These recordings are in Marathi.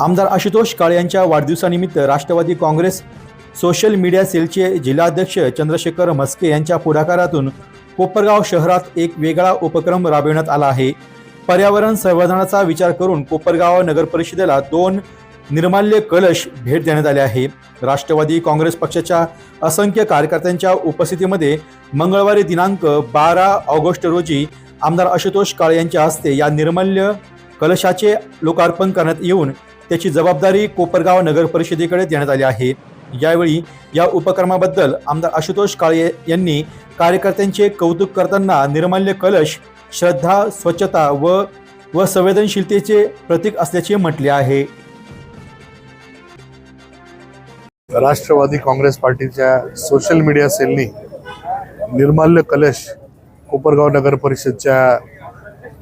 आमदार आशुतोष काळे यांच्या वाढदिवसानिमित्त राष्ट्रवादी काँग्रेस सोशल मीडिया सेलचे जिल्हाध्यक्ष चंद्रशेखर म्हस्के यांच्या पुढाकारातून कोपरगाव शहरात एक वेगळा उपक्रम राबविण्यात आला आहे. पर्यावरण संवर्धनाचा विचार करून कोपरगाव नगर परिषदेला दोन निर्माल्य कलश भेट देण्यात आले आहे. राष्ट्रवादी काँग्रेस पक्षाच्या असंख्य कार्यकर्त्यांच्या उपस्थितीमध्ये मंगळवारी दिनांक बारा ऑगस्ट रोजी आमदार आशुतोष काळे यांच्या हस्ते या निर्मल्य कलशाचे लोकार्पण करण्यात येऊन त्याची जबाबदारी कोपरगाव नगर परिषदेकडे देण्यात आली आहे. यावेळी या उपक्रमाबद्दल आमदार आशुतोष काळे यांनी कार्यकर्त्यांचे कौतुक करताना निर्माल्य कलश श्रद्धा स्वच्छता व व संवेदनशीलतेचे प्रतीक असल्याचे म्हटले आहे. राष्ट्रवादी काँग्रेस पार्टीच्या सोशल मीडिया सेलनी निर्माल्य कलश कोपरगाव नगर परिषदच्या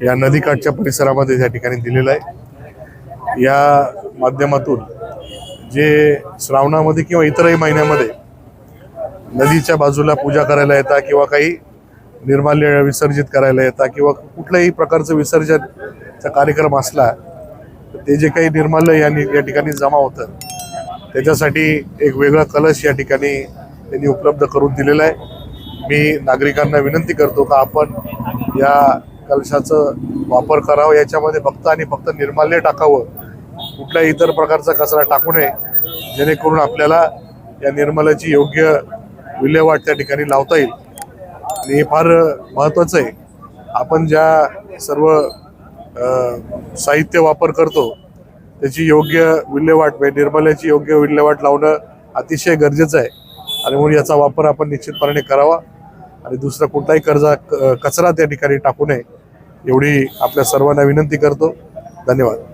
या नदीकाठच्या परिसरामध्ये त्या ठिकाणी दिलेला आहे. या माध्यमातून जे श्रावणामध्ये किंवा इतरही महिन्यामध्ये नदीच्या बाजूला पूजा करायला येतात किंवा काही निर्माल्य विसर्जित करायला येतात किंवा कुठल्याही प्रकारचं विसर्जनचा कार्यक्रम असला तर ते जे काही निर्माल्य या या ठिकाणी जमा होतं त्याच्यासाठी एक वेगळा कलश या ठिकाणी त्यांनी उपलब्ध करून दिलेला आहे. मी नागरिकांना विनंती करतो का आपण या कलशाचं वापर करावं याच्यामध्ये फक्त आणि फक्त निर्माल्य टाकावं कुठल्याही इतर प्रकारचा कचरा टाकू नये जेणेकरून आपल्याला या निर्मलाची योग्य विल्हेवाट त्या ठिकाणी लावता येईल. आणि हे फार महत्त्वाचं आहे. आपण ज्या सर्व साहित्य वापर करतो त्याची योग्य विल्हेवाट म्हणजे निर्मल्याची योग्य विल्हेवाट लावणं अतिशय गरजेचं आहे. आणि म्हणून याचा वापर आपण निश्चितपणे करावा. आणि दुसरा कुठलाही कर्जा क- कचरा त्या ठिकाणी टाकू नये एवढी आपल्या सर्वांना विनंती करतो. धन्यवाद.